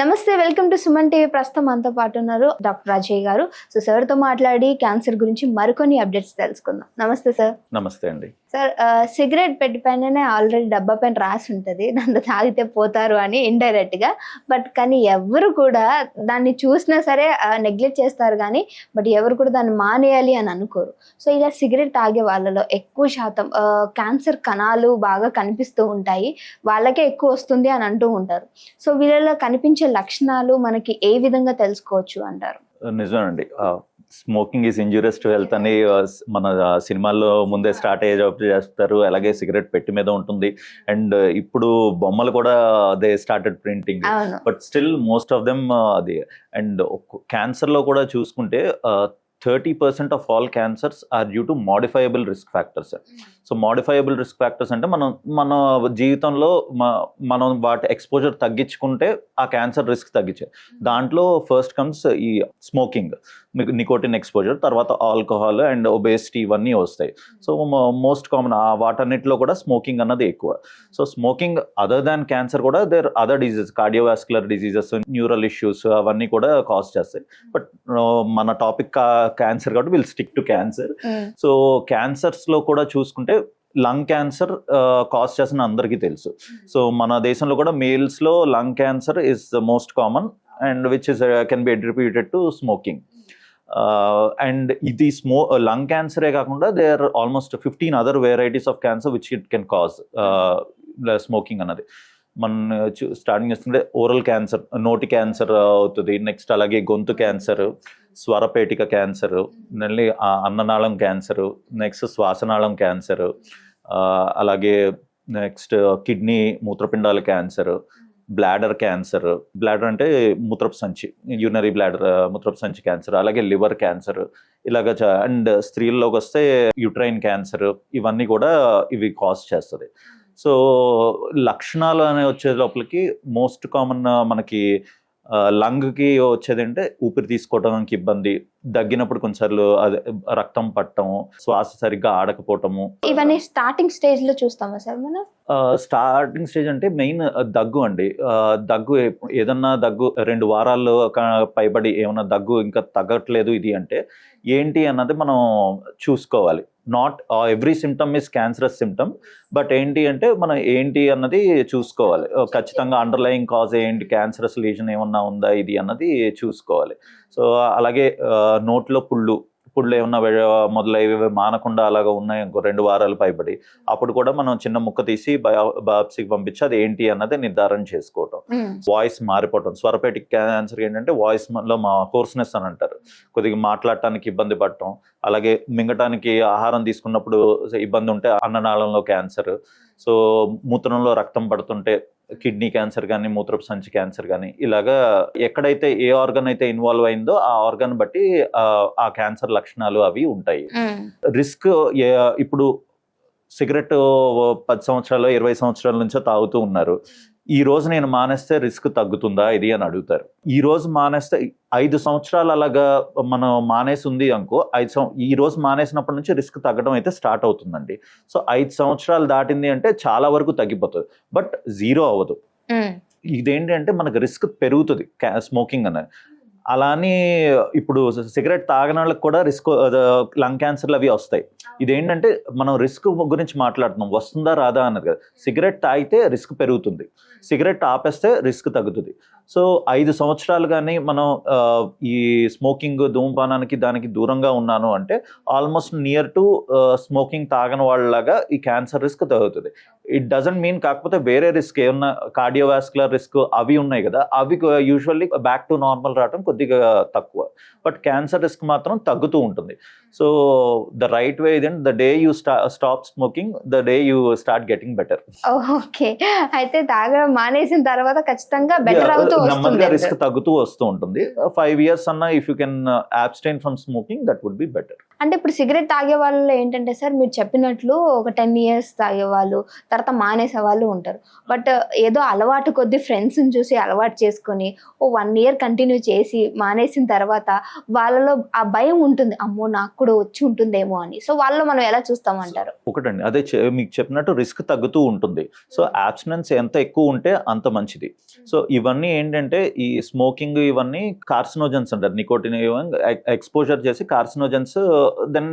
నమస్తే welcome to Suman TV. ప్రస్తుతం మనతో పాటు ఉన్నారు డాక్టర్ అజయ్ గారు. సో సార్తో మాట్లాడి క్యాన్సర్ గురించి మరికొన్ని అప్డేట్స్ తెలుసుకుందాం. నమస్తే సార్ నమస్తే అండి. సార్ సిగరెట్ పెట్టి పైననే ఆల్రెడీ డబ్బా పైన రాసి ఉంటుంది. దాంట్లో తాగితే పోతారు అని ఇండైరెక్ట్గా. బట్ కానీ ఎవరు కూడా దాన్ని చూసినా సరే నెగ్లెక్ట్ చేస్తారు కానీ బట్ ఎవరు కూడా దాన్ని మానేయాలి అని అనుకోరు. సో ఇలా సిగరెట్ తాగే వాళ్ళలో ఎక్కువ శాతం క్యాన్సర్ కణాలు బాగా కనిపిస్తూ ఉంటాయి. వాళ్ళకే ఎక్కువ వస్తుంది అని అంటూ ఉంటారు. సో వీళ్ళలో కనిపించే లక్షణాలు మనకి ఏ విధంగా తెలుసుకోవచ్చు అంటారు? నిజమేనండి smoking is injurious to health అని మన సినిమాల్లో ముందే స్టార్ట్ అయ్యే చేస్తారు. అలాగే సిగరెట్ పెట్టి మీద ఉంటుంది. అండ్ ఇప్పుడు బొమ్మలు కూడా they started printing but still most of them అది. అండ్ క్యాన్సర్లో కూడా చూసుకుంటే thirty percent of all cancers are due to modifiable risk factors. So modifiable risk factors అంటే మనం మన జీవితంలో మ- మనం వాటి ఎక్స్పోజర్ తగ్గించుకుంటే ఆ క్యాన్సర్ రిస్క్ తగ్గించే. దాంట్లో ఫస్ట్ కమ్స్ ఈ స్మోకింగ్ నికోటిన్ ఎక్స్పోజర్ తర్వాత ఆల్కహాల్ అండ్ ఒబేసిటీ ఇవన్నీ వస్తాయి. సో మోస్ట్ కామన్ ఆ వాటన్నిటిలో కూడా స్మోకింగ్ అన్నది ఎక్కువ. So smoking other than cancer కూడా there other diseases cardiovascular diseases neural issues అవన్నీ కూడా కాజ్ చేస్తాయి. బట్ మన టాపిక్ క్యాన్సర్ కాబట్టి will stick to cancer so క్యాన్సర్స్లో కూడా చూసుకుంటే లంగ్ క్యాన్సర్ కాజ్ చేసిన అందరికీ తెలుసు. సో మన దేశంలో కూడా మేల్స్లో lung cancer is the most common and which is can be attributed to smoking and ఇది స్మో లంగ్ క్యాన్సరే కాకుండా they are almost fifteen other varieties of cancer which it can cause smoking అన్నది. మన స్టార్టింగ్ చేస్తుంటే ఓరల్ క్యాన్సర్ నోటి cancer అవుతుంది. Next అలాగే గొంతు క్యాన్సర్ స్వరపేటిక క్యాన్సర్ మళ్ళీ అన్ననాళం క్యాన్సర్ నెక్స్ట్ శ్వాసనాళం క్యాన్సర్ అలాగే నెక్స్ట్ కిడ్నీ మూత్రపిండాల క్యాన్సర్ బ్లాడర్ క్యాన్సర్ బ్లాడర్ అంటే మూత్రపు సంచి యూనరీ బ్లాడర్ uh, మూత్రపు సంచి క్యాన్సర్ అలాగే లివర్ క్యాన్సర్ ఇలాగ అండ్ స్త్రీల్లోకి వస్తే యుట్రైన్ క్యాన్సర్ ఇవన్నీ కూడా ఇవి కాజ్ చేస్తుంది. సో లక్షణాలు అనే వచ్చే లోపలికి మోస్ట్ కామన్ మనకి లంగ్కి వచ్చేది అంటే ఊపిరి తీసుకోవడానికి ఇబ్బంది దగ్గినప్పుడు కొన్నిసార్లు అదే రక్తం పట్టడం శ్వాస సరిగ్గా ఆడకపోవటము. ఇవన్నీ స్టార్టింగ్ స్టేజ్లో చూస్తామా సార్ మనం? స్టార్టింగ్ స్టేజ్ అంటే మెయిన్ దగ్గు అండి. దగ్గు ఏదన్నా దగ్గు రెండు వారాల్లో పైబడి ఏమన్నా దగ్గు ఇంకా తగ్గట్లేదు ఇది అంటే ఏంటి అన్నది మనం చూసుకోవాలి. Not every symptom is cancerous symptom but ఏంటి అంటే మనం ఏంటి అన్నది చూసుకోవాలి. Uh, ఖచ్చితంగా అండర్లయింగ్ కాజ్ ఏంటి క్యాన్సరస్ లీజన్ ఏమన్నా ఉందా ఇది అన్నది చూసుకోవాలి. సో అలాగే uh, నోట్లో పుళ్ళు పుళ్ళు ఏమన్నా వె- మొదలైవి మానకుండా అలాగా ఉన్నాయి ఇంకో రెండు వారాలు పైబడి. అప్పుడు కూడా మనం చిన్న ముక్క తీసి బాప్సీకి పంపించి అది ఏంటి అన్నది నిర్ధారణ చేసుకోవటం. వాయిస్ మారిపోవటం. స్వరపేటిక్ క్యాన్సర్ ఏంటంటే వాయిస్లో మా హోర్స్నెస్ అని అంటారు కొద్దిగా మాట్లాడటానికి ఇబ్బంది పడటం. అలాగే మింగటానికి ఆహారం తీసుకున్నప్పుడు ఇబ్బంది ఉంటే అన్ననాళంలో క్యాన్సర్. సో మూత్రంలో రక్తం పడుతుంటే కిడ్నీ క్యాన్సర్ కానీ మూత్రపు సంచి క్యాన్సర్ కానీ ఇలాగా ఎక్కడైతే ఏ ఆర్గన్ అయితే ఇన్వాల్వ్ అయిందో ఆ ఆర్గన్ బట్టి ఆ, క్యాన్సర్ లక్షణాలు అవి ఉంటాయి. రిస్క్ ఇప్పుడు సిగరెట్ పది సంవత్సరాలు ఇరవై సంవత్సరాల నుంచో తాగుతూ ఉన్నారు. ఈ రోజు నేను మానేస్తే రిస్క్ తగ్గుతుందా ఇది అని అడుగుతారు. ఈ రోజు మానేస్తే ఐదు సంవత్సరాలు అలాగా మనం మానేసి ఉంది అనుకో ఐదు సం ఈ రోజు మానేసినప్పటి నుంచి రిస్క్ తగ్గడం అయితే స్టార్ట్ అవుతుందండి. సో ఐదు సంవత్సరాలు దాటింది అంటే చాలా వరకు తగ్గిపోతుంది. బట్ జీరో అవ్వదు. ఉమ్, ఇదేంటి అంటే మనకు రిస్క్ పెరుగుతుంది. స్మోకింగ్ అనేది. అలా అని ఇప్పుడు సిగరెట్ తాగని వాళ్ళకి కూడా రిస్క్ లంగ్ క్యాన్సర్లు అవి వస్తాయి. ఇదేంటంటే మనం రిస్క్ గురించి మాట్లాడుతున్నాం. వస్తుందా రాదా అన్నది కదా. సిగరెట్ తాగితే రిస్క్ పెరుగుతుంది. సిగరెట్ ఆపేస్తే రిస్క్ తగ్గుతుంది. సో ఐదు సంవత్సరాలు కానీ మనం ఈ స్మోకింగ్ ధూమపానానికి దానికి దూరంగా ఉన్నాను అంటే ఆల్మోస్ట్ నియర్ టు స్మోకింగ్ తాగని వాళ్ళలాగా ఈ క్యాన్సర్ రిస్క్ తగ్గుతుంది. ఇట్ డజంట్ మీన్ కాకపోతే వేరే రిస్క్ ఏమన్నా కార్డియోవాస్కులర్ రిస్క్ అవి ఉన్నాయి కదా అవి యూజువల్లీ బ్యాక్ టు నార్మల్ రావడం కొద్దిగా తక్కువ. బట్ క్యాన్సర్ రిస్క్ మాత్రం తగ్గుతూ ఉంటుంది. సో ద రైట్ వే ఇదంటే the day you sta stop smoking the day you start getting better okay అయితే తాగడం మానేసిన తర్వాత ఖచ్చితంగా బెటర్ అవుతూ నెమ్మదిగా రిస్క్ తగ్గుతూ వస్తూ ఉంటుంది. ఫైవ్ ఇయర్స్ అన్న if you can abstain from smoking that would be better అంటే ఇప్పుడు సిగరెట్ తాగే వాళ్ళు ఏంటంటే సార్ మీరు చెప్పినట్లు ఒక టెన్ ఇయర్స్ తాగే వాళ్ళు తర్వాత మానేసే వాళ్ళు ఉంటారు. బట్ ఏదో అలవాటు కొద్ది ఫ్రెండ్స్ని చూసి అలవాటు చేసుకొని ఓ వన్ ఇయర్ కంటిన్యూ చేసి మానేసిన తర్వాత వాళ్ళలో ఆ భయం ఉంటుంది. అమ్మో నాకు కూడా వచ్చి ఉంటుందేమో అని. సో వాళ్ళు మనం ఎలా చూస్తామంటారు? ఒకటండి. అదే మీకు చెప్పినట్టు రిస్క్ తగ్గుతూ ఉంటుంది. సో యాబ్స్టినెన్స్ ఎంత ఎక్కువ ఉంటే అంత మంచిది. సో ఇవన్నీ ఏంటంటే ఈ స్మోకింగ్ ఇవన్నీ కార్సినోజన్స్ అంటారు. నికోటిన్ ఎక్స్పోజర్ చేసి కార్సినోజన్స్ దెన్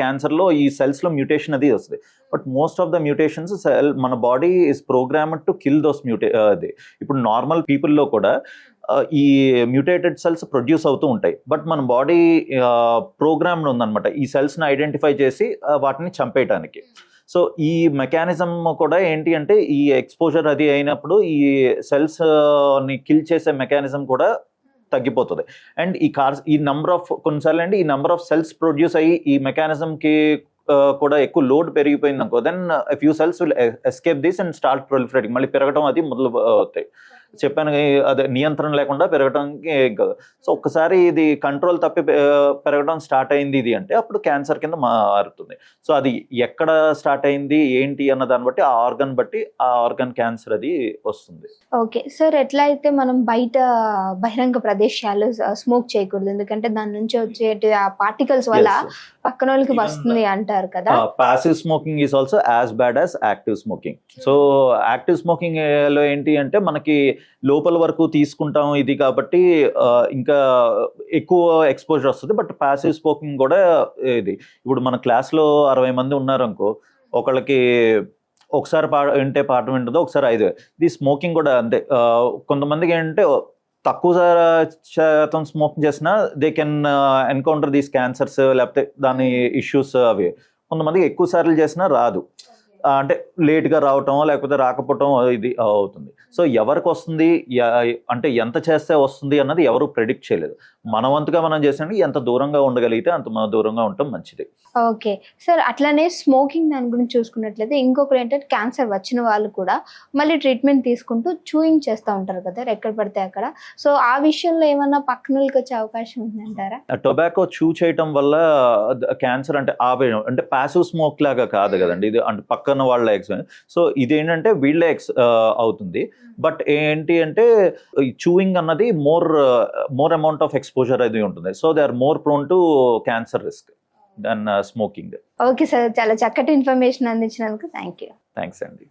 క్యాన్సర్లో ఈ సెల్స్లో మ్యూటేషన్ అది వస్తుంది. But most of the mutations cell మన body is programmed to kill those మ్యూటే అది. ఇప్పుడు నార్మల్ పీపుల్లో కూడా ఈ మ్యూటేటెడ్ సెల్స్ ప్రొడ్యూస్ అవుతూ ఉంటాయి. బట్ మన బాడీ ప్రోగ్రామ్డ్ ఉందన్నమాట. ఈ సెల్స్ని ఐడెంటిఫై చేసి వాటిని చంపేయటానికి. సో ఈ మెకానిజం కూడా ఏంటి అంటే ఈ ఎక్స్పోజర్ అది అయినప్పుడు ఈ సెల్స్ని కిల్ చేసే మెకానిజం కూడా తగ్గిపోతుంది. అండ్ ఈ కార్స్ ఈ నంబర్ ఆఫ్ కొన్నిసార్లు అండి ఈ నంబర్ ఆఫ్ సెల్స్ ప్రొడ్యూస్ అయ్యి ఈ మెకానిజం కి కూడా ఎక్కువ లోడ్ పెరిగిపోయింది అనుకో then few cells will escape this and start proliferating మళ్ళీ పెరగడం అది మొదలు అవుతాయి. చెప్పాను అదే నియంత్రణ లేకుండా పెరగడానికి కాదు సో ఒక్కసారి ఇది కంట్రోల్ తప్పి పెరగడం స్టార్ట్ అయింది ఇది అంటే అప్పుడు క్యాన్సర్ కింద మారుతుంది. సో అది ఎక్కడ స్టార్ట్ అయింది ఏంటి అన్న దాన్ని బట్టి ఆ ఆర్గన్ బట్టి ఆ ఆర్గన్ క్యాన్సర్ అది వస్తుంది. ఓకే సార్ ఎట్లా అయితే మనం బయట బహిరంగ ప్రదేశాలు స్మోక్ చేయకూడదు. ఎందుకంటే దాని నుంచి వచ్చే ఆ పార్టికల్స్ వల్ల పక్కన వాళ్ళకి వస్తుంది అంటారు కదా. Passive smoking is also as bad as active smoking so active స్మోకింగ్లో ఏంటి అంటే మనకి లోపల వరకు తీసుకుంటాం ఇది కాబట్టి ఇంకా ఎక్కువ ఎక్స్పోజర్ వస్తుంది. బట్ ప్యాసివ్ స్మోకింగ్ కూడా ఇది. ఇప్పుడు మన క్లాస్లో అరవై మంది ఉన్నారనుకో ఒకళ్ళకి ఒకసారి పా వింటే పాట వింటుందో ఒకసారి ఐదు. ఇది స్మోకింగ్ కూడా అంతే. కొంతమందికి ఏంటంటే తక్కువ శాతం స్మోక్ చేసినా they can encounter these cancers లేకపోతే దాని ఇష్యూస్ అవి. కొంతమందికి ఎక్కువ సార్లు చేసినా రాదు. అంటే లేట్గా రావటం లేకపోతే రాకపోవటం ఇది అవుతుంది. సో ఎవరికి వస్తుంది? అంటే ఎంత చేస్తే వస్తుంది అన్నది ఎవరు ప్రెడిక్ట్ చేయలేదు. మన వంతుగా మనం చేసినట్టు ఎంత దూరంగా ఉండగలిగితే అంత మన దూరంగా ఉండటం మంచిది. ఓకే. సార్ అట్లానే స్మోకింగ్ దాని గురించి చూసుకున్నట్లయితే ఇంకొకరు ఏంటంటే క్యాన్సర్ వచ్చిన వాళ్ళు కూడా మళ్ళీ ట్రీట్మెంట్ తీసుకుంటూ చూయింగ్ చేస్తూ ఉంటారు కదా ఎక్కడ పడితే అక్కడ. సో ఆ విషయంలో ఏమన్నా పక్కన వాళ్ళకి వచ్చే అవకాశం ఉందంటారా? టొబాకో చూ చేయటం వల్ల క్యాన్సర్ అంటే ఆపే అంటే ప్యాసివ్ స్మోక్ లాగా కాదు కదండి. ఇది అంటే పక్కన వాళ్ళ ఎక్స్ సో ఇదేంటంటే వీళ్ళే ఎక్స్ అవుతుంది. బట్ ఏంటి అంటే చూయింగ్ అన్నది more more amount of exposure అది ఉంటుంది. So they are more prone to cancer risk than smoking okay sir చాలా చక్కటి ఇన్ఫర్మేషన్ అందించినందుకు థ్యాంక్ యూ థ్యాంక్స్ అండి